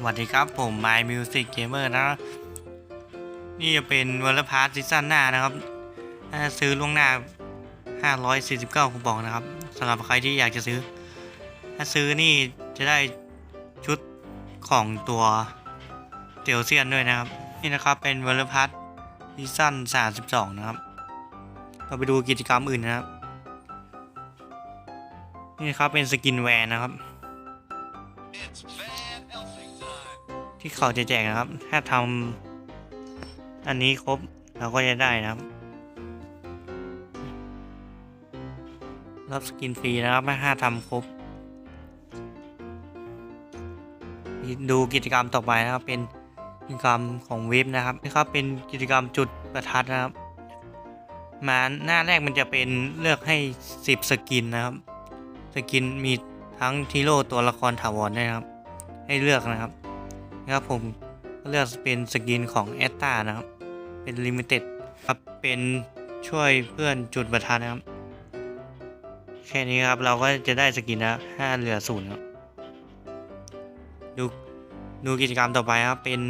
สวัสดีครับผม My Music Gamer นะนี่จะเป็นวอลพาร์ทซีซั่นหน้านะครับถ้าซื้อล่วงหน้า 549คูปองนะครับสำหรับใครที่อยากจะซื้อ ถ้าซื้อนี่จะได้ชุดของตัวเตียวเซียนด้วยนะครับ นี่นะครับเป็นวอลพาร์ทซีซั่น32 นะครับ เราไปดูกิจกรรมอื่นนะครับ นี่นะครับเป็นสกินแวร์นะครับ ที่เขาจะแจกนะครับ ถ้าทำอันนี้ครบเราก็จะได้นะครับ รับสกินฟรีนะครับถ้าทำครบ ดูกิจกรรมต่อไปนะครับ เป็นกิจกรรมของเว็บนะครับนี่ครับเป็นกิจกรรมจุดประทัดนะครับ มาหน้าแรกมันจะเป็นเลือกให้ 10 สกินนะครับ สกินมีทั้งทีโร่ตัวละครถาวรด้วยนะครับ ให้เลือกนะครับ นะครับผมก็เลือกเป็นสกินของแอตตานะครับ เป็นลิมิเต็ดครับเป็นช่วยเพื่อนจุดประทัดนะครับ แค่นี้ครับเราก็จะได้สกินแล้วห้าเหลือศูนย์ครับดูดูกิจกรรมต่อไปครับเป็น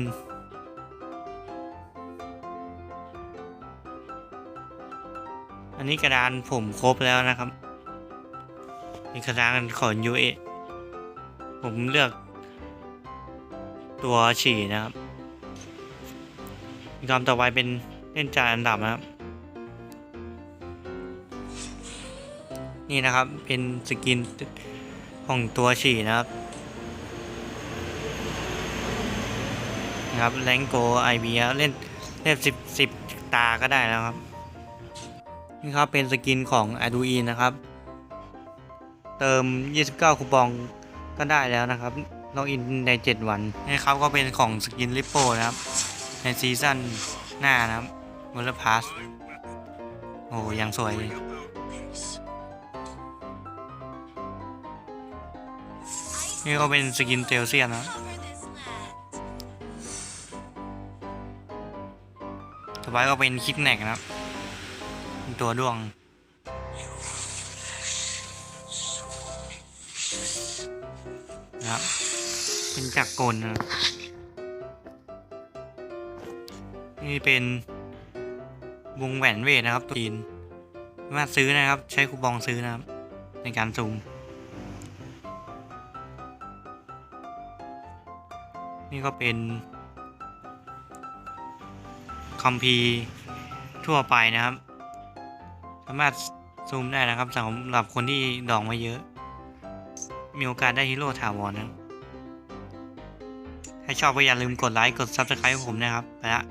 อันนี้กระดานผมครบแล้วนะครับนี่กระดานของ UA ผมเลือก ตัวฉี่นะครับกิจกรรมต่อไปเป็นเล่นจานอันดับนะครับ นี่นะครับเป็นสกินของตัวฉี่นะครับนะครับแรงโกไอบีเล่นเล่นสิบสิบตาก็ได้แล้วครับ นี่ครับเป็นสกินของ a d u i n นะครับ เติม 29 คูปองก็ได้แล้วนะครับ ล็อกอินใน 7 วันนี่ครับก็เป็นของสกินลิปโปนะครับ ในซีซั่นหน้านะครับวอลพาสโอ้ยังสวยนี่ก็เป็นสกินเทลเซียนนะต่อไปก็เป็นคิกแนกนะครับ ตัวดวง นะครับ เป็นจักรกลนะนี่เป็นวงแหวนเวทนะครับตัวจีนสามารถซื้อนะครับ ใช้คูปองซื้อนะครับ ในการซูม นี่ก็เป็นคัมภีทั่วไปนะครับ สามารถซูมได้นะครับสำหรับคนที่ดองม่เยอะ มีโอกาสได้ฮีโร่ถาวรนะถ้าชอบก็อย่าลืมกดไลค์กด Subscribe ให้ผมนะครับ ไปละ